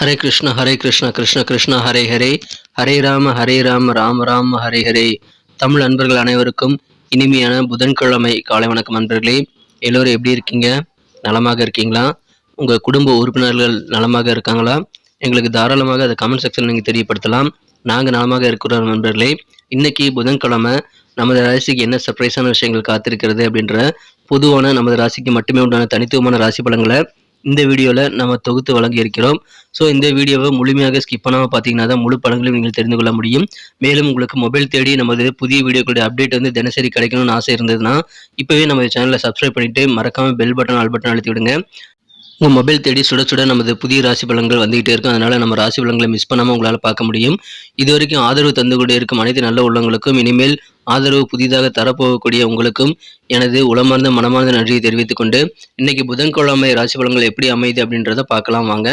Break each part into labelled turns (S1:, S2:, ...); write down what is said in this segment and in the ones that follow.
S1: ஹரே கிருஷ்ண ஹரே கிருஷ்ண கிருஷ்ண கிருஷ்ண ஹரே ஹரே. ஹரே ராம ஹரே ராம ராம ராம ஹரே ஹரே. தமிழ் அன்பர்கள் அனைவருக்கும் இனிமையான புதன்கிழமை காலை வணக்கம் அன்பர்களே. எல்லோரும் எப்படி இருக்கீங்க? நலமாக இருக்கீங்களா? உங்கள் குடும்ப உறுப்பினர்கள் நலமாக இருக்காங்களா? எங்களுக்கு தாராளமாக அதை கமெண்ட் செக்ஷன் நீங்கள் தெரியப்படுத்தலாம். நாங்கள் நலமாக இருக்கிறோம் நண்பர்களே. இன்னைக்கு புதன்கிழமை நமது ராசிக்கு என்ன சர்ப்ரைஸான விஷயங்கள் காத்திருக்கிறது அப்படின்ற பொதுவான நமது ராசிக்கு மட்டுமே உண்டான தனித்துவமான ராசி பலங்களை இந்த வீடியோவில் நம்ம தொகுத்து வழங்கி இருக்கிறோம். ஸோ இந்த வீடியோவை முழுமையாக ஸ்கிப் பண்ணாமல் பார்த்தீங்கன்னா தான் முழு படங்களையும் நீங்கள் தெரிந்து கொள்ள முடியும். மேலும் உங்களுக்கு மொபைல் தேடி நமது புதிய வீடியோக்களுடைய அப்டேட் வந்து தினசரி கிடைக்கணும்னு ஆசை இருந்ததுன்னா இப்போவே நம்ம சேனலை சப்ஸ்கிரைப் பண்ணிவிட்டு மறக்காமல் பெல் பட்டன் ஆல் பட்டன் அழுத்தி விடுங்க. உங்கள் மொபைல் தேடி சுட சுட நமது புதிய ராசி பலன்கள் வந்துகிட்டே இருக்கும். அதனால் நம்ம ராசி பலன்களை மிஸ் பண்ணாமல் உங்களால் பார்க்க முடியும். இது வரைக்கும் ஆதரவு தந்து கொண்டே இருக்கும் அனைத்து நல்ல உள்ளங்களுக்கும். இனிமேல் ஆதரவு புதிதாக தரப்போகக்கூடிய உங்களுக்கும் எனது உளமார்ந்த மனமார்ந்த நன்றியை தெரிவித்துக் கொண்டு இன்னைக்கு புதன்கிழமை ராசி பலன்கள் எப்படி அமையுது அப்படின்றத பார்க்கலாம் வாங்க.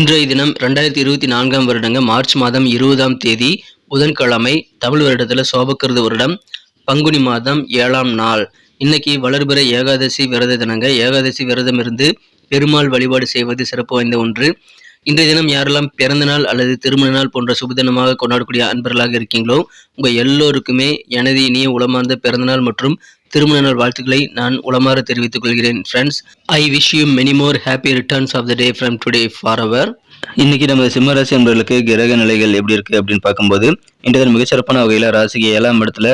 S1: இன்றைய தினம் ரெண்டாயிரத்தி இருபத்தி நான்காம் வருடங்க மார்ச் மாதம் இருபதாம் தேதி புதன்கிழமை தமிழ் வருடத்தில் சோபக்கிருது வருடம். பங்குனி மாதம் ஏழாம் நாள். இன்னைக்கு வளர்பிற ஏகாதசி விரத தினங்க. ஏகாதசி விரதம் இருந்து பெருமாள் வழிபாடு செய்வது சிறப்பு வாய்ந்த ஒன்று. இன்றைய தினம் யாரெல்லாம் பிறந்த நாள் அல்லது திருமண நாள் போன்ற சுபதினமாக கொண்டாடக்கூடிய அன்பர்களாக இருக்கீங்களோ உங்க எல்லோருக்குமே எனது இனிய உளமார்ந்த பிறந்தநாள் மற்றும் திருமண நாள் வாழ்த்துக்களை நான் உளமாற தெரிவித்துக் கொள்கிறேன் friends I wish you many more happy returns of the day from today for our இன்னைக்கு நம்ம சிம்மராசி என்பவர்களுக்கு கிரக நிலைகள் எப்படி இருக்கு அப்படின்னு பார்க்கும்போது இன்றைய தினம் மிகச்சிறப்பான வகையில் ராசிக்கு ஏழாம் இடத்துல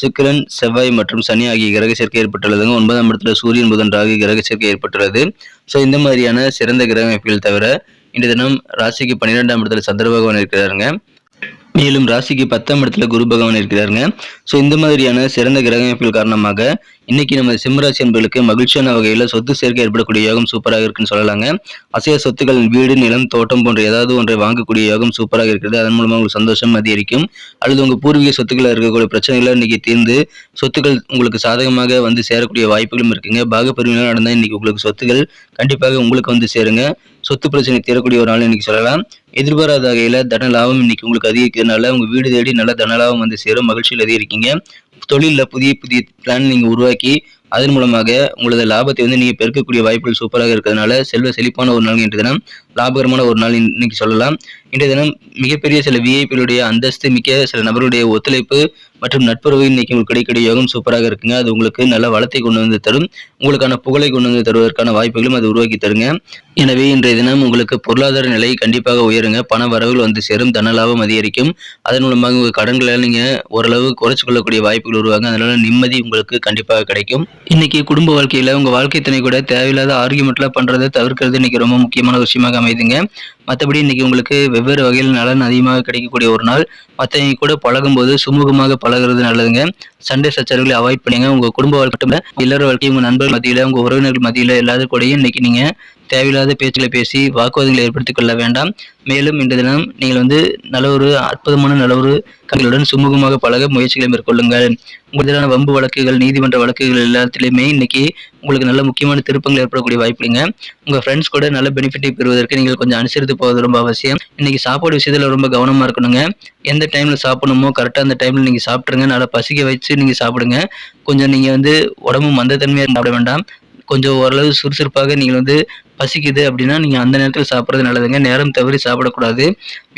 S1: சுக்கிரன் செவ்வாய் மற்றும் சனி ஆகிய கிரக சேர்க்கை ஏற்பட்டுள்ளதுங்க. ஒன்பதாம் இடத்துல சூரியன் புதன் ஆகிய கிரக சேர்க்கை ஏற்பட்டுள்ளது. ஸோ இந்த மாதிரியான சிறந்த கிரக அமைப்புகள் தவிர இன்றைய தினம் ராசிக்கு பன்னிரெண்டாம் இடத்துல சந்திர பகவான் இருக்கிறாருங்க. மேலும் ராசிக்கு பத்தாம் இடத்துல குரு பகவான் இருக்கிறாருங்க. ஸோ இந்த மாதிரியான சிறந்த கிரக அமைப்புகள் காரணமாக இன்னைக்கு நம்ம சிம்மராசி என்பர்களுக்கு மகிழ்ச்சியான வகையில் சொத்து சேர்க்கை ஏற்படக்கூடிய யோகம் சூப்பராக இருக்குன்னு சொல்லலாங்க. அசைய சொத்துக்கள் வீடு நிலம் தோட்டம் போன்ற ஏதாவது ஒன்றை வாங்கக்கூடிய யோகம் சூப்பராக இருக்கிறது அதன் மூலமாக உங்களுக்கு சந்தோஷம் அதிகரிக்கும். அல்லது உங்கள் பூர்வீக சொத்துக்களில் இருக்கக்கூடிய பிரச்சனைகளை இன்னைக்கு தீர்ந்து சொத்துக்கள் உங்களுக்கு சாதகமாக வந்து சேரக்கூடிய வாய்ப்புகளும் இருக்குங்க. பாகப்பிரிவினர் நடந்தால் இன்னைக்கு உங்களுக்கு சொத்துக்கள் கண்டிப்பாக உங்களுக்கு வந்து சேருங்க. சொத்து பிரச்சனை தீரக்கூடிய ஒரு நாள் இன்னைக்கு சொல்லலாம். எதிர்பாராத வகையில் தன லாபம் இன்னைக்கு உங்களுக்கு அதிகரிக்கிறதுனால உங்கள் வீடு தேடி நல்ல தன லாபம் வந்து சேரும். மகிழ்ச்சியில் அதிகரிக்கீங்க. தொழிலில் புதிய புதிய பிளான் நீங்கள் உருவாக்கி அதன் மூலமாக உங்களது லாபத்தை வந்து நீங்கள் பெருக்கக்கூடிய வாய்ப்புகள் சூப்பராக இருக்கிறதுனால செல்வ செழிப்பான ஒரு நாள் இன்று தினம் லாபகரமான ஒரு நாள் இன்னைக்கு சொல்லலாம். இன்றைய தினம் மிகப்பெரிய சில விஐபிகளுடைய அந்தஸ்து மிக்க சில நபருடைய ஒத்துழைப்பு மற்றும் நட்புறவு இன்னைக்கு உங்களுக்கு கிடைக்கக்கூடிய யோகம் சூப்பராக இருக்குங்க. அது உங்களுக்கு நல்ல வளத்தை கொண்டு வந்து தரும். உங்களுக்கான புகழை கொண்டு வந்து தருவதற்கான வாய்ப்புகளும் அது உருவாக்கி தருங்க. எனவே இன்றைய தினம் உங்களுக்கு பொருளாதார நிலை கண்டிப்பாக உயருங்க. பண வரவுகள் வந்து சேரும். தன லாபம் அதிகரிக்கும். அதன் மூலமாக உங்கள் கடன்களை நீங்கள் ஓரளவு குறைச்சு கொள்ளக்கூடிய வாய்ப்புகள் உருவாங்க அதனால நிம்மதி உங்களுக்கு கண்டிப்பாக கிடைக்கும். இன்னைக்கு குடும்ப வாழ்க்கையில் உங்கள் வாழ்க்கை துணை கூட தேவையில்லாத ஆர்கியூமெண்ட்லாம் பண்ணுறதை தவிர்க்கிறது இன்னைக்கு ரொம்ப முக்கியமான விஷயமாக அமைதுங்க. மற்றபடி இன்னைக்கு உங்களுக்கு வெவ்வேறு வகையில் நலன் அதிகமாக கிடைக்கக்கூடிய ஒரு நாள். மற்றவங்க கூட பழகும்போது சுமூகமாக பழகிறது நல்லதுங்க. சண்டை சச்சரவுகளை அவாய்ட் பண்ணுங்க. உங்கள் குடும்ப வாழ்க்கை இல்லற வாழ்க்கை உங்கள் நண்பர்கள் மத்தியில் உங்கள் உறவினர்கள் மத்தியில் எல்லாத்துக்கூடையும் இன்னைக்கு நீங்கள் தேவையில்லாத பேச்சுகளை பேசி வாக்குவாதங்களை ஏற்படுத்திக் கொள்ள வேண்டாம். மேலும் இன்று தினம் நீங்கள் வந்து நல்ல ஒரு அற்புதமான நல்ல ஒரு கல்களுடன் சுமூகமாக பழக முயற்சிகளை மேற்கொள்ளுங்கள். உங்களுக்கான வம்பு வழக்குகள் நீதிமன்ற வழக்குகள் எல்லாத்திலையுமே இன்னைக்கு உங்களுக்கு நல்ல முக்கியமான திருப்பங்கள் ஏற்படக்கூடிய வாய்ப்புங்க உங்கள் ஃப்ரெண்ட்ஸ் கூட நல்ல பெனிஃபிட்டை பெறுவதற்கு நீங்கள் கொஞ்சம் அனுசரித்து போவது ரொம்ப அவசியம். இன்னைக்கு சாப்பாடு விஷயத்தில் ரொம்ப கவனமாக இருக்கணுங்க. எந்த டைமில் சாப்பிடணுமோ கரெக்டாக அந்த டைமில் நீங்கள் சாப்பிட்ருங்க நல்லா பசிக்க வச்சு நீங்கள் சாப்பிடுங்க. கொஞ்சம் நீங்கள் வந்து உடம்பு மந்தத்தன்மையாக சாப்பிட வேண்டாம். கொஞ்சம் ஓரளவு சுறுசுறுப்பாக நீங்கள் வந்து பசிக்குது அப்படின்னா நீங்கள் அந்த நேரத்தில் சாப்பிட்றது நல்லதுங்க. நேரம் தவறி சாப்பிடக்கூடாது.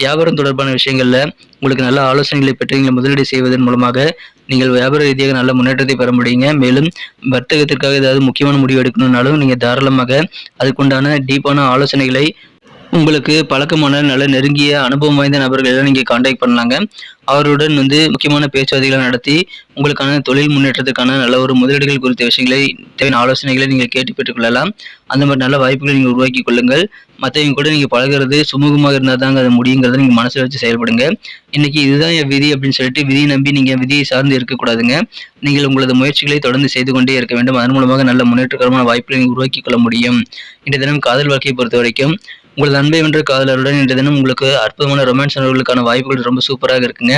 S1: வியாபாரம் தொடர்பான விஷயங்களில் உங்களுக்கு நல்ல ஆலோசனைகளை பெற்று நீங்கள் முதலீடு செய்வதன் மூலமாக நீங்கள் வியாபார ரீதியாக நல்ல முன்னேற்றத்தை பெற முடியுங்க. மேலும் வர்த்தகத்திற்காக ஏதாவது முக்கியமான முடிவு எடுக்கணும்னாலும் நீங்கள் தாராளமாக அதுக்குண்டான டீப்பான ஆலோசனைகளை உங்களுக்கு பழக்கமான நல்ல நெருங்கிய அனுபவம் வாய்ந்த நபர்கள் எல்லாம் நீங்கள் காண்டாக்ட் பண்ணலாங்க அவருடன் வந்து முக்கியமான பேச்சுவார்த்தைகளை நடத்தி உங்களுக்கான தொழில் முன்னேற்றத்துக்கான நல்ல ஒரு முதலீடுகள் குறித்த விஷயங்களை தேவையான ஆலோசனைகளை நீங்கள் கேட்டு பெற்றுக்கொள்ளலாம் அந்த மாதிரி நல்ல வாய்ப்புகளை நீங்கள் உருவாக்கி கொள்ளுங்கள். மற்றவங்க கூட நீங்கள் பழகிறது சுமூகமாக இருந்தால் தாங்க அது முடியுங்கிறத நீங்கள் மனசில் வச்சு செயல்படுங்க. இன்னைக்கு இதுதான் என் விதி அப்படின்னு சொல்லிட்டு விதியை நம்பி நீங்கள் விதியை சார்ந்து இருக்கக்கூடாதுங்க. நீங்கள் உங்களது முயற்சிகளை தொடர்ந்து செய்து கொண்டே இருக்க வேண்டும். அதன் மூலமாக நல்ல முன்னேற்றகரமான வாய்ப்புகளை நீங்கள் உருவாக்கி கொள்ள முடியும். இன்றைய தினம் காதல் வாழ்க்கையை பொறுத்த வரைக்கும் உங்களது அன்பை வென்ற காதலருடன் இன்றைய தினம் உங்களுக்கு அற்புதமான ரொமான்ஸ் உணர்வுகளுக்கான வாய்ப்புகள் ரொம்ப சூப்பராக இருக்குங்க.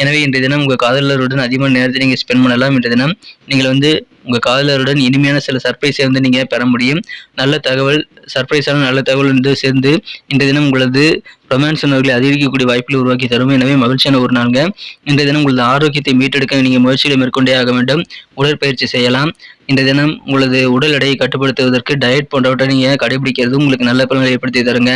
S1: எனவே இன்றைய தினம் உங்கள் காதலருடன் அதிகமான நேரத்தை நீங்கள் ஸ்பெண்ட் பண்ணலாம். இன்றைய தினம் நீங்கள் வந்து உங்கள் காதலருடன் இனிமையான சில சர்ப்ரைஸை வந்து நீங்கள் பெற முடியும். நல்ல தகவல் சர்ப்ரைஸான நல்ல தகவல் என்று சேர்ந்து இந்த தினம் உங்களது ரொமான்ஸ் உணர்வுகளை அதிகரிக்கக்கூடிய வாய்ப்புகளை உருவாக்கி தரும். எனவே மகிழ்ச்சியான ஒரு நாளுங்க. இந்த தினம் உங்களது ஆரோக்கியத்தை மீட்டெடுக்க நீங்கள் முயற்சிகளை மேற்கொண்டே ஆக வேண்டும். உடற்பயிற்சி செய்யலாம். இந்த தினம் உங்களது உடல் எடையை கட்டுப்படுத்துவதற்கு டயட் போன்றவற்றை நீங்கள் கடைபிடிக்கிறது உங்களுக்கு நல்ல பலன்களை ஏற்படுத்தி தருங்க.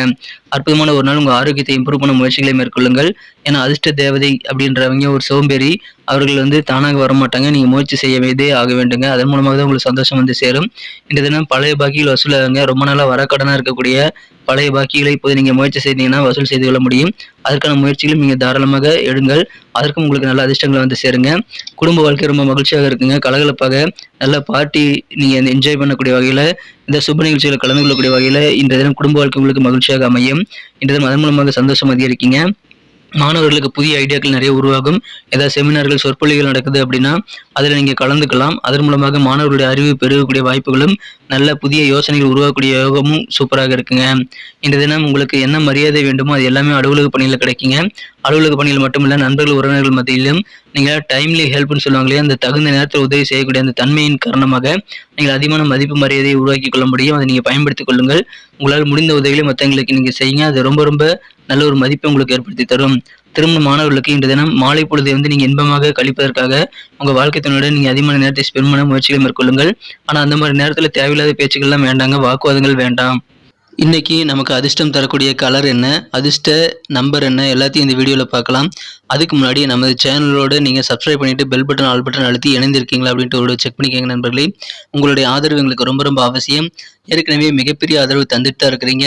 S1: அற்புதமான ஒரு நாள். உங்கள் ஆரோக்கியத்தை இம்ப்ரூவ் பண்ண முயற்சிகளை மேற்கொள்ளுங்கள். ஏன்னா அதிர்ஷ்ட தேவதை அப்படின்றவங்க ஒரு சோம்பேறி அவர்கள் வந்து தானாக வரமாட்டாங்க. நீங்கள் முயற்சி செய்ய வேண்டே ஆக வேண்டுங்க. அதன் மூலமாக தான் உங்களுக்கு சந்தோஷம் வந்து சேரும். இந்த தினம் பழைய பாக்கியில் வசூலாகுங்க. ரொம்ப நாளாக வரக்கடனாக இருக்கக்கூடிய பழைய பாக்கிகளை இப்போது நீங்கள் முயற்சி செய்தீங்கன்னா வசூல் செய்து கொள்ள முடியும். அதற்கான முயற்சிகளும் நீங்கள் தாராளமாக எடுங்கள். அதற்கும் உங்களுக்கு நல்ல அதிர்ஷ்டங்களை வந்து சேருங்க. குடும்ப வாழ்க்கை ரொம்ப மகிழ்ச்சியாக இருக்குங்க. கலகலப்பாக நல்ல பார்ட்டி நீங்கள் என்ஜாய் பண்ணக்கூடிய வகையில் இந்த சுப நிகழ்ச்சிகளை கலந்து கொள்ளக்கூடிய வகையில் இந்த தினம் குடும்ப வாழ்க்கை உங்களுக்கு மகிழ்ச்சியாக அமையும். இந்த தினம் அதன் மூலமாக சந்தோஷம் அதிகரிக்கீங்க. மாணவர்களுக்கு புதிய ஐடியாக்கள் நிறைய உருவாகும். ஏதாவது செமினார்கள் சொற்பொழிகள் நடக்குது அப்படின்னா அதில் நீங்கள் கலந்துக்கலாம். அதன் மூலமாக மாணவர்களுடைய அறிவு பெருகக்கூடிய வாய்ப்புகளும் நல்ல புதிய யோசனைகள் உருவாக்கக்கூடிய யோகமும் சூப்பராக இருக்குங்க. இந்த தினம் உங்களுக்கு என்ன மரியாதை வேண்டுமோ அது எல்லாமே அலுவலக பணியில் கிடைக்குங்க. அலுவலக பணியில் மட்டுமில்ல நண்பர்கள் உறவினர்கள் மத்தியிலும் நீங்கள் டைம்லி ஹெல்ப்னு சொல்லுவாங்களே அந்த தகுந்த நேரத்தில் உதவி செய்யக்கூடிய அந்த தன்மையின் காரணமாக நீங்கள் அதிகமான மதிப்பு மரியாதையை உருவாக்கி கொள்ள முடியும். அதை நீங்கள் பயன்படுத்திக் கொள்ளுங்கள். உங்களால் முடிந்த உதவிகளை மற்றவங்களுக்கு நீங்கள் செய்யுங்க. அது ரொம்ப ரொம்ப நல்ல ஒரு மதிப்பை உங்களுக்கு ஏற்படுத்தி தரும். திரும்ப மாணவர்களுக்கு இன்று தினம் மாலை பொழுதை வந்து நீங்கள் இன்பமாக கழிப்பதற்காக உங்கள் வாழ்க்கை துணையுடன் நீங்கள் அதிகமான நேரத்தை ஸ்பெண்ட் பண்ண முயற்சிகளை மேற்கொள்ளுங்கள். ஆனால் அந்த மாதிரி நேரத்தில் தேவையில்லாத பேச்சுக்கள்லாம் வேண்டாங்க வாக்குவாதங்கள் வேண்டாம். இன்னைக்கு நமக்கு அதிர்ஷ்டம் தரக்கூடிய கலர் என்ன அதிர்ஷ்ட நம்பர் என்ன எல்லாத்தையும் இந்த வீடியோவில் பார்க்கலாம். அதுக்கு முன்னாடி நமது சேனலோடு நீங்கள் சப்ஸ்கிரைப் பண்ணிட்டு பெல் பட்டன் ஆல் பட்டன் அழுத்தி இணைந்திருக்கீங்களா அப்படின்ட்டு ஒரு செக் பண்ணிக்கோங்க நண்பர்களே. உங்களுடைய ஆதரவு எங்களுக்கு ரொம்ப ரொம்ப அவசியம். ஏற்கனவே மிகப்பெரிய ஆதரவு தந்துட்டு தான் இருக்கிறீங்க.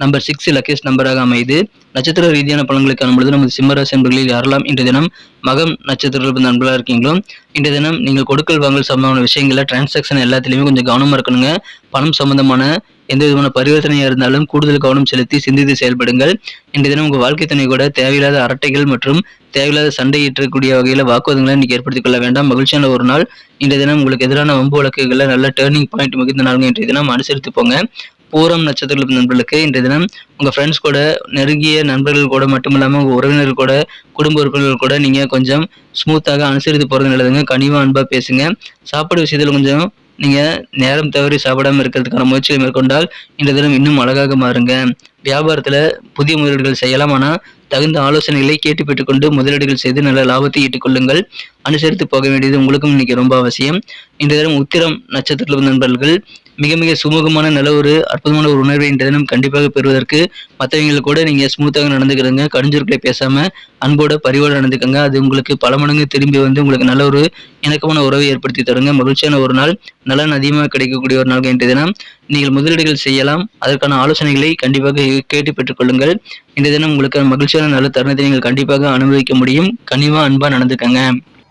S1: நம்பர் சிக்ஸ் லக்கேஸ் நம்பராக அமையுது நட்சத்திர ரீதியான பலன்களை காணும்பொழுது நமது சிம்மராசி என்பர்களில் யாரெல்லாம் இன்றைய தினம் மகம் நட்சத்திர நண்பர்களாக இருக்கீங்களோ இன்றைய தினம் நீங்கள் கொடுக்கல் வாங்கல் சம்பந்தமான விஷயங்களில் டிரான்சாக்ஷன் எல்லாத்துலேயுமே கொஞ்சம் கவனமாக இருக்கணுங்க. பணம் சம்பந்தமான எந்த விதமான பரிவர்த்தனையாக இருந்தாலும் கூடுதல் கவனம் செலுத்தி சிந்தித்து செயல்படுங்கள். இன்றைய தினம் உங்கள் வாழ்க்கை துணை கூட தேவையில்லாத அரட்டைகள் மற்றும் தேவையில்லாத சண்டை ஈற்றக்கூடிய வகையில் வாக்குவாதங்களை இன்றைக்கி ஏற்படுத்திக் கொள்ள வேண்டாம். மகிழ்ச்சியான ஒரு நாள். இன்றைய தினம் உங்களுக்கு எதிரான வம்பு வழக்குகளில் நல்ல டேர்னிங் பாயிண்ட் மிகுந்த நாளுங்க இன்றைய தினம். அனுசரித்து போங்க. பூரம் நட்சத்திர நண்பர்களுக்கு இன்றைய தினம் உங்கள் ஃப்ரெண்ட்ஸ் கூட நெருங்கிய நண்பர்கள் கூட மட்டும் இல்லாமல் உங்கள் உறவினர்கள் கூட குடும்ப உறுப்பினர்கள் கூட நீங்கள் கொஞ்சம் ஸ்மூத்தாக அனுசரித்து போகிறது நல்லதுங்க கனிவாக அன்பாக பேசுங்க. சாப்பாடு விஷயத்தில் கொஞ்சம் நீங்கள் நேரம் தவறி சாப்பிடாம இருக்கிறதுக்கான முயற்சிகளை மேற்கொண்டால் இந்த தினம் இன்னும் அழகாக மாறுங்க. வியாபாரத்தில் புதிய முதலீடுகள் செய்யலாம். ஆனால் தகுந்த ஆலோசனைகளை கேட்டு பெற்றுக்கொண்டு முதலீடுகள் செய்து நல்ல லாபத்தை ஈட்டுக்கொள்ளுங்கள் அனுசரித்து போக வேண்டியது உங்களுக்கும் இன்னைக்கு ரொம்ப அவசியம். இந்த தினம் உத்திரம் நட்சத்திரத்தில் நண்பர்கள் மிக மிக சுமூகமான நல்ல ஒரு அற்புதமான ஒரு உணர்வை இந்த தினம் கண்டிப்பாக பெறுவதற்கு மற்றவங்களை கூட நீங்கள் ஸ்மூத்தாக நடந்துக்கிறங்க கடிஞ்சொற்களை பேசாமல் அன்போட பரிவோடு நடந்துக்கங்க. அது உங்களுக்கு பல மடங்கு திரும்பி வந்து உங்களுக்கு நல்ல ஒரு இணக்கமான உறவை ஏற்படுத்தி தருங்க. மகிழ்ச்சியான ஒரு நாள் நலன் அதிகமாக கிடைக்கக்கூடிய ஒரு நாள் இன்றைய தினம். நீங்கள் முதலீடுகள் செய்யலாம். அதற்கான ஆலோசனைகளை கண்டிப்பாக கேட்டு பெற்றுக்கொள்ளுங்கள். இந்த தினம் உங்களுக்கு மகிழ்ச்சியான நல்ல தருணத்தை நீங்கள் கண்டிப்பாக அனுபவிக்க முடியும். கனிவாக அன்பாக நடந்துக்கங்க.